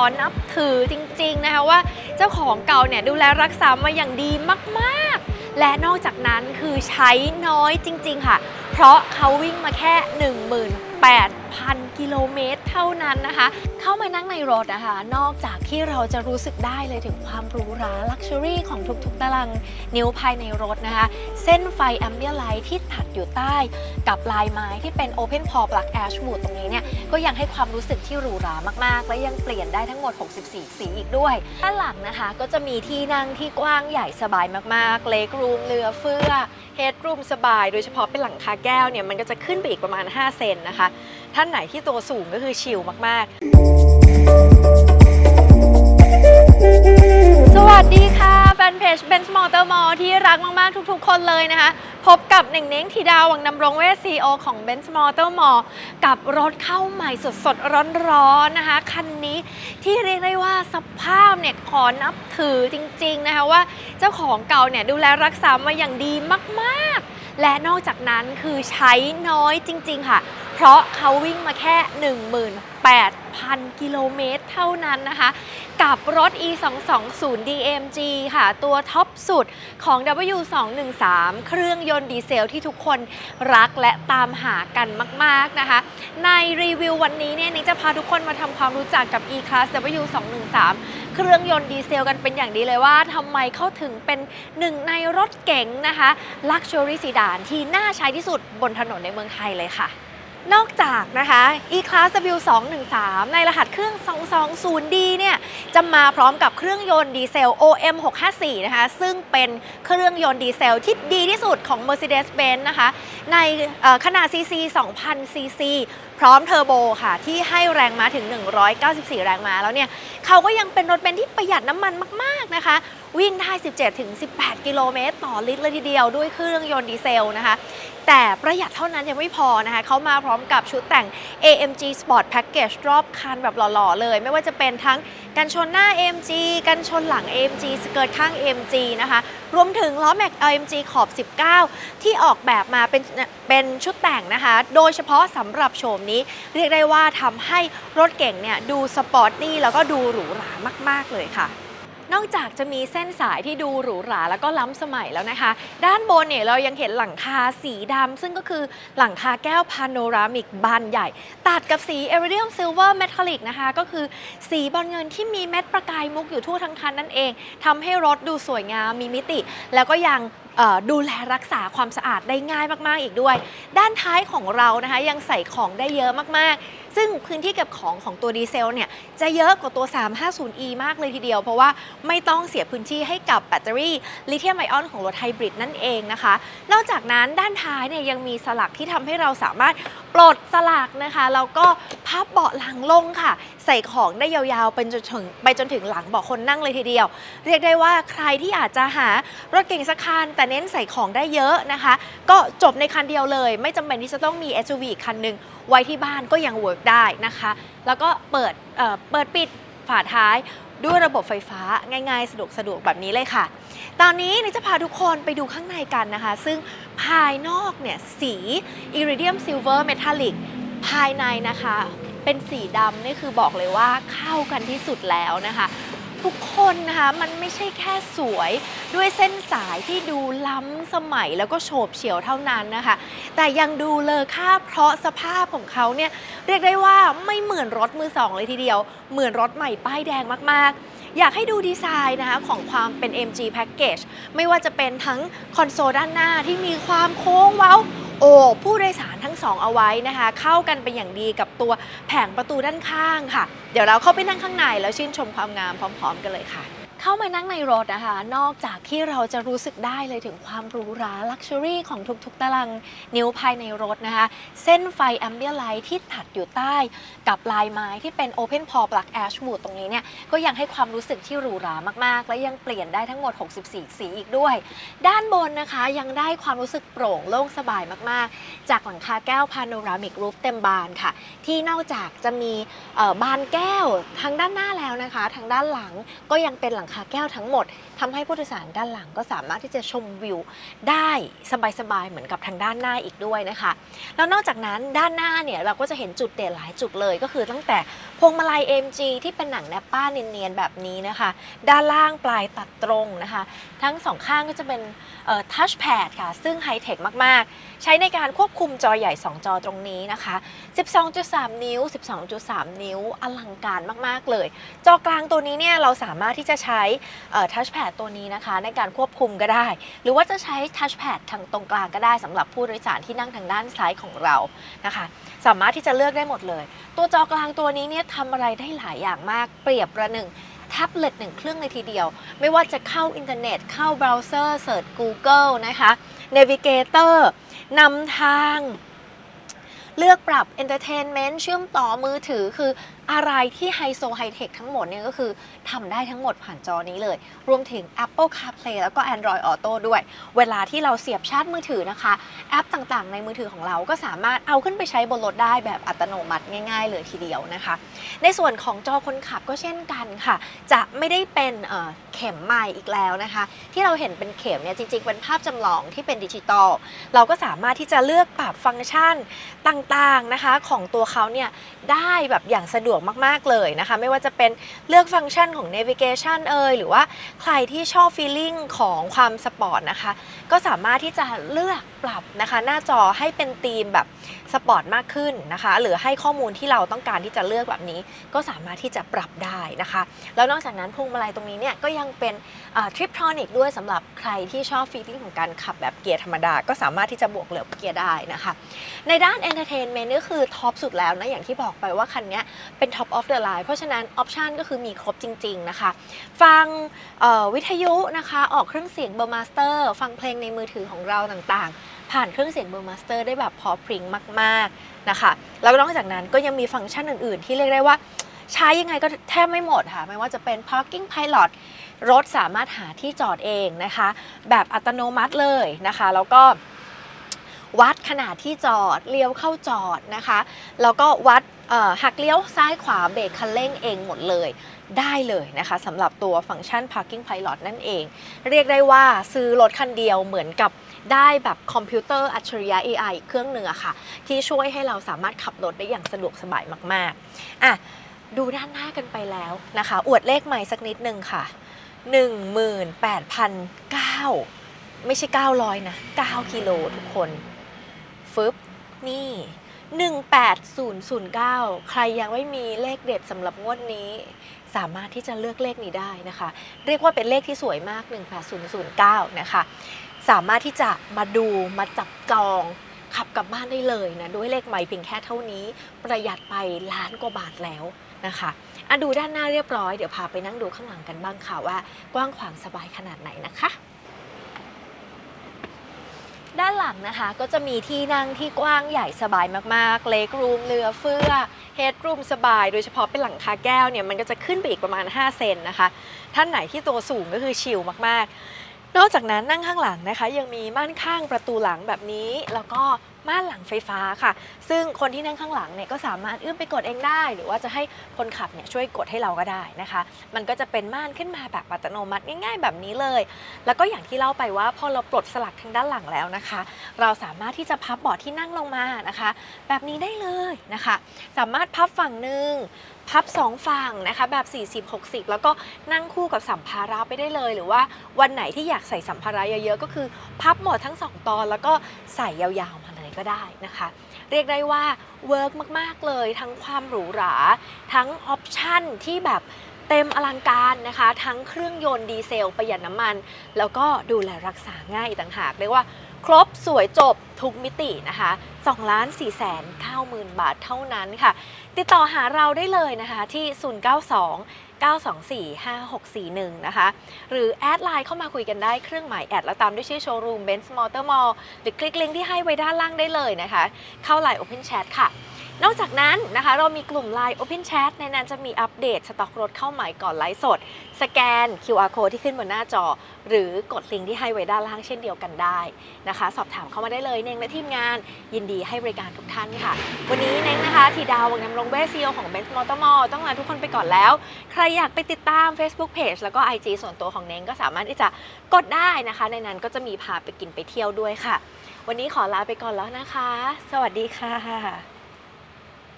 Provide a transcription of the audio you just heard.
อนับถือจริงๆนะคะว่าเจ้าของเก่าเนี่ยดูแลรักษามาอย่างดีมากๆ และนอกจากนั้นคือใช้น้อยจริง ๆ ค่ะ เพราะเขาวิ่งมาแค่ 8,000 กิโลเมตรเท่านั้นนะคะ เข้ามานั่งในรถนะคะ นอกจากที่เราจะรู้สึกได้เลยถึงความหรูหราลักชัวรี่ของทุกๆตารางนิ้วภายในรถนะคะ เส้นไฟแอมเบียไลท์ที่ตัดอยู่ใต้ กับลายไม้ที่เป็น Open Pore Plug Ashwood ตรงนี้เนี่ย ก็ยังให้ความรู้สึกที่หรูหรามากๆ และยังเปลี่ยนได้ทั้งหมด 64 สีอีกด้วย ด้านหลังนะคะก็จะมีที่นั่งที่กว้างใหญ่สบายมากๆเลกรูมเหลือเฟือเฮดรูมสบาย โดยเฉพาะเป็นหลังคาแก้วเนี่ยมันก็จะขึ้นไปอีกประมาณ 5 เซนนะคะท่านไหนที่ตัวสูงก็คือชิลมากๆ สวัสดีค่ะแฟนเพจ Benz Motor Mall ที่รักมาก ๆ ทุกๆ คนเลยนะคะ พบกับหนึ่งเน้งธีดาวังดำรงเวช CEO ของ Benz Motor Mall กับรถเข้าใหม่สดๆ ร้อนๆ นะคะ คันนี้ที่เรียกได้ว่าสภาพเนี่ยขอนับถือจริง ๆ นะคะว่าเจ้าของเก่าเนี่ยดูแลรักษามาอย่างดีมาก ๆ และนอกจากนั้นคือใช้น้อยจริง ๆ ค่ะ เพราะเขาวิ่งมาแค่ 18,000 กิโลเมตรเท่านั้นนะคะ กับรถ e 2 2 0 DMG ค่ะ ตัวท็อปสุดของ W213 เครื่องยนต์ดีเซลที่ทุกคนรักและตามหากันมาก ๆ นะคะ ในรีวิววันนี้เนี่ยนิกจะพาทุกคนมาทำความรู้จักกับ e-class W213 เครื่องยนต์ดีเซลกันเป็นอย่างดีเลยว่าทำไมเขาถึงเป็นหนึ่งในรถเก๋งนะคะ Luxury Sedan ที่น่าใช้ที่สุดบนถนนในเมืองไทยเลยค่ะ นอกจากนะคะ e-class W213 ในรหัสเครื่อง 220D เนี่ยจะมาพร้อมกับเครื่องยนต์ดีเซล OM654 นะคะ ซึ่งเป็นเครื่องยนต์ดีเซลที่ดีที่สุดของ Mercedes-Benz นะคะ ในขนาด cc 2,000 cc พร้อมเทอร์โบค่ะ ที่ให้แรงม้าถึง 194 แรงม้าแล้วเนี่ย เขาก็ยังเป็นรถเบนซ์ที่ประหยัดน้ำมันมาก ๆ นะคะ วิ่งได้ 17-18 กิโลเมตรต่อลิตรเลยทีเดียวด้วยเครื่องยนต์ดีเซลนะคะ แต่ประหยัดเท่านั้นยังไม่พอนะคะเขามาพร้อมกับชุดแต่ง AMG Sport Package รอบคันแบบหล่อๆเลย ไม่ว่าจะเป็นทั้งกันชนหน้า AMG กันชนหลัง AMG สเกิร์ตข้าง AMG นะคะรวมถึงล้อแม็ก AMG ขอบ 19 ที่ออกแบบมาเป็นเป็นชุดแต่งนะคะ โดยเฉพาะสำหรับโฉมนี้เรียกได้ว่าทำให้รถเก่งเนี่ยดูสปอร์ตตี้แล้วก็ดูหรูหรามาก ๆ เลยค่ะ นอกจากจะมีเส้นสายที่ดูหรูหราแล้วก็ล้ำสมัยแล้วนะคะ ด้านบนเนี่ยเรายังเห็นหลังคาสีดำซึ่งก็คือหลังคาแก้วพาโนรามิกบานใหญ่ ตัดกับสีเอริเดียมซิลเวอร์เมทัลลิกนะคะก็คือสีบอลเงินที่มีเม็ดประกายมุกอยู่ทั่วทั้งคันนั่นเองทำให้รถดูสวยงามมีมิติ แล้วก็ยัง ดูแลรักษาความสะอาดได้ง่ายมากๆอีกด้วย ด้านท้ายของเรานะคะยังใส่ของได้เยอะมากๆ ซึ่งพื้นที่เก็บของของตัวดีเซลเนี่ยจะเยอะกว่าตัว 350e มากเลยทีเดียว เพราะว่าไม่ต้องเสียพื้นที่ให้กับแบตเตอรี่ลิเธียมไอออนของรถไฮบริดนั่นเองนะคะ นอกจากนั้นด้านท้ายเนี่ยยังมีสลักที่ทำให้เราสามารถปลดสลักนะคะแล้วก็พับเบาะหลังลงค่ะ ใส่ของได้ยาวๆไปจนถึงไปจนถึงหลังเบาะคนนั่งเลยทีเดียว เรียกได้ว่าใครที่อาจจะหารถเก่งสักคันแต่เน้นใส่ของได้เยอะนะคะ ก็จบในคันเดียวเลย ไม่จำเป็นที่จะต้องมี SUV อีกคันหนึ่งไว้ที่บ้านก็ยังเวิร์กได้นะคะ แล้วก็เปิดเเปิดปิดฝาท้ายด้วยระบบไฟฟ้าง่ายๆ สะดวกสะดวกแบบนี้เลยค่ะ ตอนนี้นจะพาทุกคนไปดูข้างในกันนะคะ ซึ่งภายนอกเนี่ยสี Iridium Silver Metallic ภายในนะคะ เป็นสีดำนี่คือบอกเลยว่าเข้ากันที่สุดแล้วนะคะ ทุกคนนะคะมันไม่ใช่แค่สวยด้วยเส้นสายที่ดูล้ำสมัยแล้วก็โฉบเฉี่ยวเท่านั้นนะคะ แต่ยังดูเลอค่าเพราะสภาพของเขาเนี่ยเรียกได้ว่าไม่เหมือนรถมือสองเลยทีเดียว เหมือนรถใหม่ป้ายแดงมากๆอยากให้ดูดีไซน์นะคะของความเป็น MG Package ไม่ว่าจะเป็นทั้งคอนโซลด้านหน้าที่มีความโค้งเว้า โอ้ผู้โดยสารทั้งสองเอาไว้นะคะ เข้ากันเป็นอย่างดีกับตัวแผงประตูด้านข้างค่ะ เดี๋ยวเราเข้าไปนั่งข้างในแล้วชื่นชมความงามพร้อม ๆ กันเลยค่ะ เข้ามานั่งในรถนะคะ นอกจากที่เราจะรู้สึกได้เลยถึงความหรูหราลักชัวรี่ของทุกๆตารางนิ้วภายในรถนะคะ เส้นไฟแอมเบียไลท์ที่ตัดอยู่ใต้ กับลายไม้ที่เป็น Open Pore Plug Ashwood ตรงนี้เนี่ย ก็ยังให้ความรู้สึกที่หรูหรามากๆ และยังเปลี่ยนได้ทั้งหมด 64 สีอีกด้วย ด้านบนนะคะยังได้ความรู้สึกโปร่งโล่งสบายมากๆ จากหลังคาแก้วพาโนรามิกรูฟเต็มบานค่ะ ที่นอกจากจะมีบานแก้วทางด้านหน้าแล้วนะคะ ทางด้านหลังก็ยังเป็นหลังคาคาแก้วทั้งหมดทำให้ผู้โดยสารด้านหลังก็สามารถที่จะชมวิวได้สบายๆเหมือนกับทางด้านหน้าอีกด้วยนะคะ แล้วนอกจากนั้นด้านหน้าเนี่ยเราก็จะเห็นจุดเด่นหลายจุดเลย ก็คือตั้งแต่พวงมาลัย MG ที่เป็นหนังแนปป้าเนียนๆแบบนี้นะคะ ด้านล่างปลายตัดตรงนะคะ ทั้งสองข้างก็จะเป็นทัชแพดค่ะ ซึ่งไฮเทคมากๆ ใช้ในการควบคุมจอใหญ่ 2 จอตรงนี้นะคะ 12.3 นิ้ว 12.3 นิ้วอลังการมากๆเลย จอกลางตัวนี้เนี่ยเราสามารถที่จะใช้้ทัชแพดตัวนี้นะคะ ในการควบคุมก็ได้ หรือว่าจะใช้ทัชแพดทางตรงกลางก็ได้สำหรับผู้โดยสารที่นั่งทางด้านซ้ายของเรานะคะ สามารถที่จะเลือกได้หมดเลย ตัวจอกลางตัวนี้เนี่ยทำอะไรได้หลายอย่างมาก เปรียบประหนึ่งแท็บเล็ตหนึ่งเครื่องเลยทีเดียว ไม่ว่าจะเข้าอินเทอร์เน็ต เข้าเบราว์เซอร์เสิร์ช Google นะคะ Navigator นำทาง เลือกปรับ Entertainment เชื่อมต่อมือถือคืออะไรที่ไฮโซไฮเทคทั้งหมดเนี่ยก็คือทำได้ทั้งหมดผ่านจอนี้เลย รวมถึง Apple CarPlay แล้วก็ Android Auto ด้วย เวลาที่เราเสียบชาร์จมือถือนะคะ แอปต่างๆ ในมือถือของเราก็สามารถเอาขึ้นไปใช้บนรถได้แบบอัตโนมัติง่ายๆ เลยทีเดียวนะคะ ในส่วนของจอคนขับก็เช่นกันค่ะ จะไม่ได้เป็นเเข็มใหม่อีกแล้วนะคะ ที่เราเห็นเป็นเข็มเนี่ยจริงๆเป็นภาพจำลองที่เป็นดิจิตอลเราก็สามารถที่จะเลือกปรับฟังก์ชันต่างๆนะคะ ของตัวเขาเนี่ยได้แบบอย่างสะดวกมากๆเลยนะคะ ไม่ว่าจะเป็นเลือกฟังก์ชันของ navigation เอ่ยหรือว่าใครที่ชอบ feeling ของความสปอร์ตนะคะ ก็สามารถที่จะเลือก ปรับนะคะ หน้าจอให้เป็นธีมแบบสปอร์ตมากขึ้นนะคะ หรือให้ข้อมูลที่เราต้องการที่จะเลือกแบบนี้ ก็สามารถที่จะปรับได้นะคะ แล้วนอกจากนั้นพวงมาลัยตรงนี้เนี่ยก็ยังเป็นทริปทรอนิกด้วยสำหรับใครที่ชอบฟีลลิ่งของการขับแบบเกียร์ธรรมดา ก็สามารถที่จะบวกเหลือเกียร์ได้นะคะ ในด้าน Entertainment ก็คือท็อปสุดแล้วนะอย่างที่บอกไปว่าคันนี้เป็น Top of the line เพราะฉะนั้นออปชันก็คือมีครบจริง ๆนะคะ ฟังวิทยุนะคะ ออกเครื่องเสียงเบอร์มาสเตอร์ ฟังเพลงในมือถือของเราต่างๆ ผ่านเครื่องเสียงเบอร์มาสเตอร์ได้แบบพอพริ้งมากๆนะคะ แล้วนอกจากนั้นก็ยังมีฟังก์ชันอื่นๆ ที่เรียกได้ว่าใช้ยังไงก็แทบไม่หมดค่ะ ไม่ว่าจะเป็น parking pilot รถสามารถหาที่จอดเองนะคะ แบบอัตโนมัติเลยนะคะ แล้วก็วัดขนาดที่จอดเลี้ยวเข้าจอดนะคะ แล้วก็วัด หักเลี้ยวซ้ายขวาเบรกคันเร่งเองหมดเลยได้เลยนะคะสำหรับตัวฟังก์ชัน parking pilot นั่นเอง เรียกได้ว่าซื้อรถคันเดียวเหมือนกับได้แบบคอมพิวเตอร์อัจฉริยะ AI อีกเครื่องหนึ่งอะค่ะ ที่ช่วยให้เราสามารถขับรถได้อย่างสะดวกสบายมากๆอะดูด้านหน้ากันไปแล้วนะคะ อวดเลขใหม่สักนิดนึงค่ะ 18,009 ไม่ใช่ 900 นะ 9 กิโลทุกคน ฟึบ นี่ 18009 ใครยังไม่มีเลขเด็ดสำหรับงวดนี้ สามารถที่จะเลือกเลขนี้ได้นะคะ เรียกว่าเป็นเลขที่สวยมาก 18009 นะคะ สามารถที่จะมาดูมาจับจองขับกลับบ้านได้เลยนะ ด้วยเลขใหม่เพียงแค่เท่านี้ ประหยัดไปล้านกว่าบาทแล้วนะคะอะดูด้านหน้าเรียบร้อย เดี๋ยวพาไปนั่งดูข้างหลังกันบ้างค่ะว่า กว้างขวางสบายขนาดไหนนะคะ ด้านหลังนะคะก็จะมีที่นั่งที่กว้างใหญ่สบายมากๆ เล็กรูมเรือเฟือเฮดรูมสบาย โดยเฉพาะเป็นหลังคาแก้วเนี่ยมันก็จะขึ้นไปอีกประมาณ 5 เซนนะคะ ท่านไหนที่ตัวสูงก็คือชิลมากๆ นอกจากนั้นนั่งข้างหลังนะคะ ยังมีม่านข้างประตูหลังแบบนี้แล้วก็ ม่านหลังไฟฟ้าค่ะ ซึ่งคนที่นั่งข้างหลังเนี่ยก็สามารถเอื้อมไปกดเองได้ หรือว่าจะให้คนขับเนี่ยช่วยกดให้เราก็ได้นะคะ มันก็จะเป็นม่านขึ้นมาแบบอัตโนมัติง่าย ๆ แบบนี้เลย แล้วก็อย่างที่เล่าไปว่าพอเราปลดสลักทางด้านหลังแล้วนะคะ เราสามารถที่จะพับเบาะที่นั่งลงมานะคะ แบบนี้ได้เลยนะคะ สามารถพับฝั่งหนึ่งพับสองฝั่งนะคะแบบ 40 60 แล้วก็นั่งคู่กับสัมภาระไปได้เลย หรือว่าวันไหนที่อยากใส่สัมภาระเยอะๆ ก็คือ พับหมดทั้งสองตอนแล้วก็ใส่ยาวๆมา ก็ได้นะคะ เรียกได้ว่าเวิร์กมาก ๆ เลย ทั้งความหรูหรา ทั้งออปชั่นที่แบบเต็มอลังการนะคะ ทั้งเครื่องยนต์ดีเซลประหยัดน้ำมัน แล้วก็ดูแลรักษาง่ายต่างหากเรียกว่า ครบสวยจบทุกมิตินะคะ2ล้าน4แสน9หมื่นบาทเท่านั้นค่ะ ติดต่อหาเราได้เลยนะคะที่ 092 924 5641 นะคะ หรือแอดไลน์เข้ามาคุยกันได้เครื่องหมายแอด แล้วตามด้วยชื่อโชว์รูม Benz Motor Mall หรือคลิกลิงก์ที่ให้ไว้ด้านล่างได้เลยนะคะ เข้าไลน์ Open Chat ค่ะ นอกจากนั้นนะคะเรามีกลุ่ม Line Open Chat ในนั้นจะมีอัปเดตสต็อกรถเข้าใหม่ก่อนไลฟ์สด สแกน QR code ที่ขึ้นบนหน้าจอ หรือกดลิงก์ที่ให้ไว้ด้านล่างเช่นเดียวกันได้นะคะ สอบถามเข้ามาได้เลยเน่งและทีมงานยินดีให้บริการทุกท่านค่ะ วันนี้เน่งนะคะทีดาววังนำรงเวซีโอของ b e n z m o t o r m a l l ต้องลาทุกคนไปก่อนแล้ว ใครอยากไปติดตาม Facebook Page แล้วก็ IG ส่วนตัวของเน่งก็สามารถที่จะกดได้นะคะ ในนั้นก็จะมีพาไปกินไปเที่ยวด้วยค่ะ วันนี้ขอลาไปก่อนแล้วนะคะ สวัสดีค่ะ